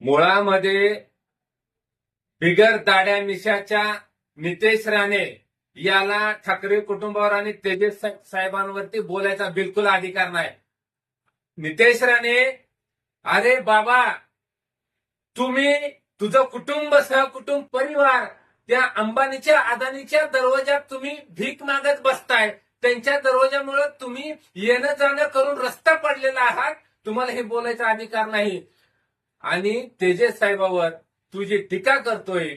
मुळामध्ये बिगर दाड्या मिशाच्या नितेश राणे याला ठाकरे कुटुंबावर आणि तेजस साहेबांवरती बोलायचा बिलकुल अधिकार नाही. नितेश राणे अरे बाबा तुम्ही तुझं कुटुंब सहकुटुंब परिवार त्या अंबानीच्या अदानीच्या दरवाजात तुम्ही भीक मागत बसताय. त्यांच्या दरवाजामुळे तुम्ही येणं जाणं करून रस्ता पडलेला आहात. तुम्हाला हे बोलायचा अधिकार नाही. आणि तेजस साहेबावर तू जी टीका करतोय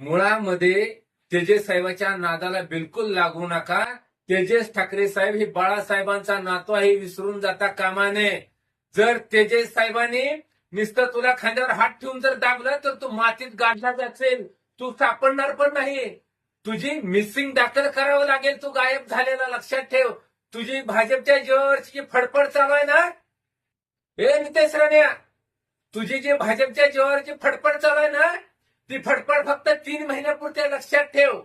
मुळामध्ये तेजस साहेबाच्या नादाला बिलकुल लागू नका. तेजस ठाकरे साहेब हे बाळासाहेबांचा नातो आहे हे विसरून जाता कामा नये. जर तेजस साहेबांनी नुसतं तुला खांद्यावर हात ठेवून जर दाबलं तर तू मातीत गाडला असेल तू सापडणार पण नाही तुझी मिसिंग दाखल करावं लागेल तू गायब झालेला लक्षात ठेव. तुझी भाजपच्या जीवावरची जी फडफड चालू आहे ना हे नितेश राण्या तुझी जे भाजपच्या जीवावरची फडफड चालू आहे ना ती फडफड फक्त तीन महिन्यापुरते लक्षात ठेव.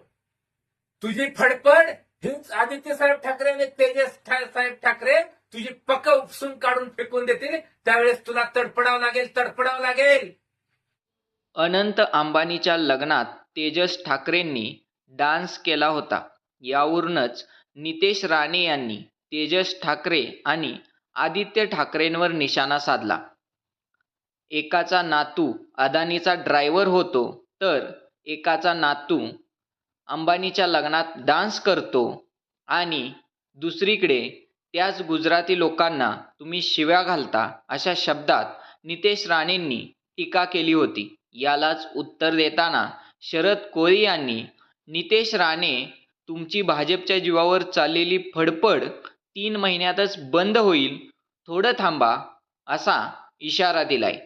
तुझी फडफड हीच आदित्य साहेब ठाकरे आणि तेजस ठा- साहेब ठाकरे तुझी पक्क उपसून काढून फेकून देतील. त्यावेळेस तुला तडपडावं लागेल तडपडावं लागेल. अनंत अंबानीच्या लग्नात तेजस ठाकरेंनी डान्स केला होता. यावरूनच नितेश राणे यांनी तेजस ठाकरे आणि आदित्य ठाकरेंवर निशाणा साधला. एकाचा नातू अदानीचा ड्रायव्हर होतो तर एकाचा नातू अंबानीच्या लग्नात डान्स करतो आणि दुसरीकडे त्याच गुजराती लोकांना तुम्ही शिव्या घालता अशा शब्दात नितेश राणेंनी टीका केली होती. यालाच उत्तर देताना शरद कोळी यांनी नितेश राणे तुमची भाजपच्या जीवावर चाललेली फडफड तीन महिन्यातच बंद होईल थोडं थांबा असा इशारा दिलाय.